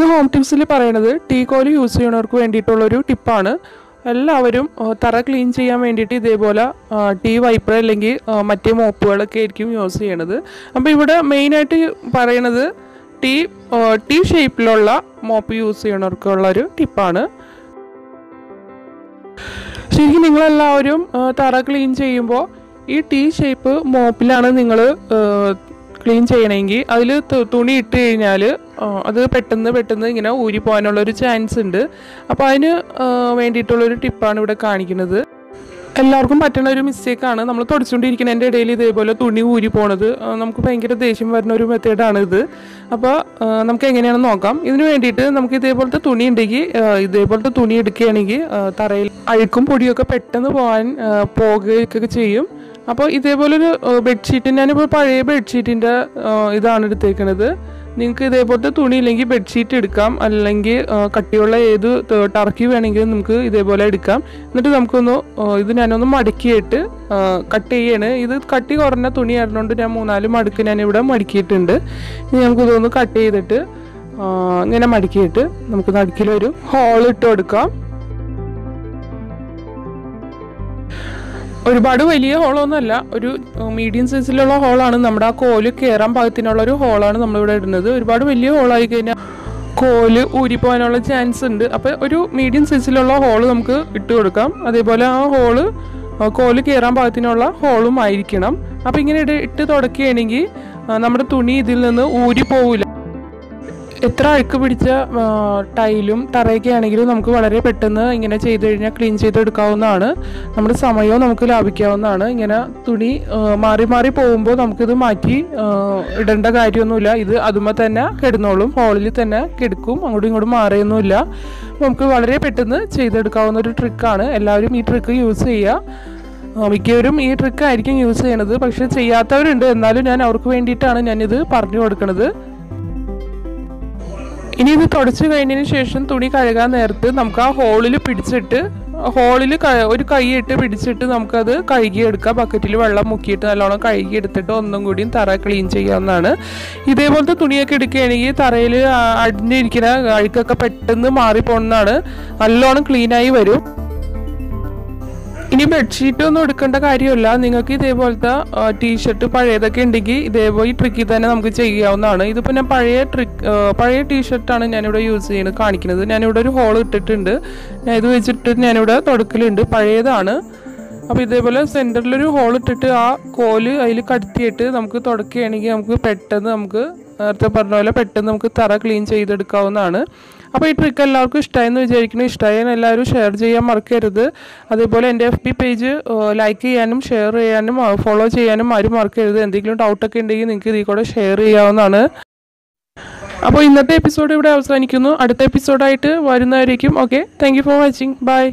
റിവ്യൂസിൽ പറയുന്നത് ടീ കോൽ യൂസ് ചെയ്യുന്നവർക്ക് വേണ്ടിയിട്ടുള്ള ഒരു ടിപ്പാണ് എല്ലാവരും തറ ക്ലീൻ ചെയ്യാൻ വേണ്ടിയിട്ട് ഇതേപോലെ ടീ വൈപ്പർ അല്ലെങ്കിൽ മറ്റ് മോപ്പുകളൊക്കെ ആയിരിക്കും യൂസ് ചെയ്യണത്. അപ്പോൾ ഇവിടെ മെയിനായിട്ട് പറയണത് ടീ ടീ ഷേപ്പിലുള്ള മോപ്പ് യൂസ് ചെയ്യണവർക്കുള്ള ഒരു ടിപ്പാണ് ശരിക്കും നിങ്ങളെല്ലാവരും തറ ക്ലീൻ ചെയ്യുമ്പോൾ ഈ ടീ ഷേപ്പ് മോപ്പിലാണ് നിങ്ങൾ ക്ലീൻ ചെയ്യണമെങ്കിൽ അതിൽ തുണി ഇട്ട് കഴിഞ്ഞാൽ അത് പെട്ടെന്ന് പെട്ടെന്ന് ഇങ്ങനെ ഊരി പോകാനുള്ളൊരു ചാൻസ് ഉണ്ട്. അപ്പോൾ അതിന് വേണ്ടിയിട്ടുള്ളൊരു ടിപ്പാണ് ഇവിടെ കാണിക്കുന്നത്. എല്ലാവർക്കും പറ്റുന്ന ഒരു മിസ്റ്റേക്കാണ് നമ്മൾ തുടച്ചുകൊണ്ടിരിക്കുന്നതിന്റെ ഇടയിൽ ഇതേപോലെ തുണി ഊരി പോണത് നമുക്ക് ഭയങ്കര ദേഷ്യം വരുന്ന ഒരു മെത്തേഡാണ് ഇത്. അപ്പോൾ നമുക്ക് എങ്ങനെയാണെന്ന് നോക്കാം. ഇതിന് വേണ്ടിയിട്ട് നമുക്ക് ഇതേപോലത്തെ തുണി ഉണ്ടെങ്കിൽ ഇതേപോലത്തെ തുണി എടുക്കുകയാണെങ്കിൽ തറയിൽ അഴുക്കും പൊടിയൊക്കെ പെട്ടെന്ന് പോകാൻ പോകുകയൊക്കെ ചെയ്യും. അപ്പോൾ ഇതേപോലൊരു ബെഡ്ഷീറ്റ് ഞാനിപ്പോൾ പഴയ ബെഡ്ഷീറ്റിന്റെ ഇതാണ് എടുത്തേക്കണത്. നിങ്ങൾക്ക് ഇതേപോലത്തെ തുണി ഇല്ലെങ്കിൽ ബെഡ്ഷീറ്റ് എടുക്കാം. അല്ലെങ്കിൽ കട്ടിയുള്ള ഏത് ടർക്കി വേണമെങ്കിലും നമുക്ക് ഇതേപോലെ എടുക്കാം. എന്നിട്ട് നമുക്കൊന്ന് ഇത് ഞാനൊന്ന് മടക്കിയിട്ട് കട്ട് ചെയ്യാണ്. ഇത് കട്ടി കുറഞ്ഞ തുണി ആയിരുന്നുകൊണ്ട് ഞാൻ മൂന്നാൽ മടുക്ക് ഞാനിവിടെ മടക്കിയിട്ടുണ്ട്. ഇനി നമുക്കിതൊന്ന് കട്ട് ചെയ്തിട്ട് ഇങ്ങനെ മടക്കിയിട്ട് നമുക്ക് നടുക്കിലൊരു ഹോൾ ഇട്ട് കൊടുക്കാം. ഒരുപാട് വലിയ ഹോളൊന്നുമല്ല. ഒരു മീഡിയം സൈസിലുള്ള ഹോളാണ്. നമ്മുടെ ആ കോൽ കയറാൻ പാകത്തിനുള്ള ഒരു ഹോളാണ് നമ്മളിവിടെ ഇടുന്നത്. ഒരുപാട് വലിയ ഹോളായി കഴിഞ്ഞാൽ കോൽ ഊരിപ്പോകാനുള്ള ചാൻസ് ഉണ്ട്. അപ്പോൾ ഒരു മീഡിയം സൈസിലുള്ള ഹോൾ നമുക്ക് ഇട്ട് കൊടുക്കാം. അതേപോലെ ആ ഹോൾ കോൽ കയറാൻ പാകത്തിനുള്ള ഹോളും ആയിരിക്കണം. അപ്പോൾ ഇങ്ങനെ ഇട്ട് തുടക്കുകയാണെങ്കിൽ നമ്മുടെ തുണി ഇതിൽ നിന്ന് ഊരി പോവില്ല എത്ര അഴുക്ക് പിടിച്ച ടൈലും തറയൊക്കെ ആണെങ്കിലും നമുക്ക് വളരെ പെട്ടെന്ന് ഇങ്ങനെ ചെയ്ത് കഴിഞ്ഞാൽ ക്ലീൻ ചെയ്തെടുക്കാവുന്നതാണ് നമ്മുടെ സമയവും നമുക്ക് ലാഭിക്കാവുന്നതാണ്. ഇങ്ങനെ തുണി മാറി മാറി പോകുമ്പോൾ നമുക്കിത് മാറ്റി ഇടേണ്ട കാര്യമൊന്നുമില്ല. ഇത് അതുമ്പോൾ തന്നെ കിടന്നോളും. ഹോളിൽ തന്നെ കിടക്കും. അങ്ങോട്ടും ഇങ്ങോട്ടും മാറിയൊന്നുമില്ല. നമുക്ക് വളരെ പെട്ടെന്ന് ചെയ്തെടുക്കാവുന്ന ഒരു ട്രിക്കാണ്. എല്ലാവരും ഈ ട്രിക്ക് യൂസ് ചെയ്യുക. മിക്കവരും ഈ ട്രിക്ക് ആയിരിക്കും യൂസ് ചെയ്യണത് പക്ഷെ ചെയ്യാത്തവരുണ്ട്. എന്നാലും ഞാൻ അവർക്ക് വേണ്ടിയിട്ടാണ് ഞാനിത് പറഞ്ഞു കൊടുക്കുന്നത് ഇനി ഇത് തുടച്ചു കഴിഞ്ഞതിന് ശേഷം തുണി കഴുകാൻ നേരത്ത് നമുക്ക് ആ ഹോളിൽ പിടിച്ചിട്ട് ഹോളിൽ ഒരു കൈയിട്ട് പിടിച്ചിട്ട് നമുക്കത് കഴുകിയെടുക്കാം. ബക്കറ്റിൽ വെള്ളം മുക്കിയിട്ട് നല്ലോണം കഴുകിയെടുത്തിട്ട് ഒന്നും കൂടിയും തറ ക്ലീൻ ചെയ്യാവുന്നതാണ്. ഇതേപോലത്തെ തുണിയൊക്കെ എടുക്കുകയാണെങ്കിൽ തറയിൽ അടിഞ്ഞിരിക്കുന്ന അഴുക്കൊക്കെ പെട്ടെന്ന് മാറിപ്പോകുന്നതാണ്. നല്ലോണം ക്ലീനായി വരും. ഇനി ബെഡ്ഷീറ്റ് ഒന്നും എടുക്കേണ്ട കാര്യമില്ല. നിങ്ങൾക്ക് ഇതേപോലത്തെ ടീഷർട്ട് പഴയതൊക്കെ ഉണ്ടെങ്കിൽ ഇതേപോലെ ട്രിക്കിൽ തന്നെ നമുക്ക് ചെയ്യാവുന്നതാണ്. ഇതിപ്പോൾ ഞാൻ പഴയ ട്രിക്ക് പഴയ ടീഷർട്ടാണ് ഞാനിവിടെ യൂസ് ചെയ്യുന്നത് കാണിക്കുന്നത്. ഞാനിവിടെ ഒരു ഹോൾ ഇട്ടിട്ടുണ്ട്. ഞാൻ ഇത് വെച്ചിട്ട് ഞാനിവിടെ തുടക്കലുണ്ട്. പഴയതാണ്. അപ്പോൾ ഇതേപോലെ സെന്ററിലൊരു ഹോൾ ഇട്ടിട്ട് ആ കോൽ അതിൽ കടത്തിയിട്ട് നമുക്ക് തുടക്കുകയാണെങ്കിൽ നമുക്ക് പെട്ടെന്ന് നമുക്ക് നേരത്തെ പറഞ്ഞ പോലെ പെട്ടെന്ന് നമുക്ക് തറ ക്ലീൻ ചെയ്തെടുക്കാവുന്നതാണ്. അപ്പോൾ ഈ ട്രിക്ക് എല്ലാവർക്കും ഇഷ്ടമായെന്ന് വിചാരിക്കുന്നു. ഇഷ്ടമായെന്ന് എല്ലാവരും ഷെയർ ചെയ്യാൻ മറക്കരുത്. അതേപോലെ എന്റെ എഫ് ബി പേജ് ലൈക്ക് ചെയ്യാനും ഷെയർ ചെയ്യാനും ഫോളോ ചെയ്യാനും ആരും മറക്കരുത്. എന്തെങ്കിലും ഡൗട്ടൊക്കെ ഉണ്ടെങ്കിൽ നിങ്ങൾക്ക് ഇതിൽ കൂടെ ഷെയർ ചെയ്യാവുന്നതാണ്. അപ്പോൾ ഇന്നത്തെ എപ്പിസോഡ് ഇവിടെ അവസാനിക്കുന്നു. അടുത്ത എപ്പിസോഡായിട്ട് വരുന്നവരേക്കും okay thank for watching bye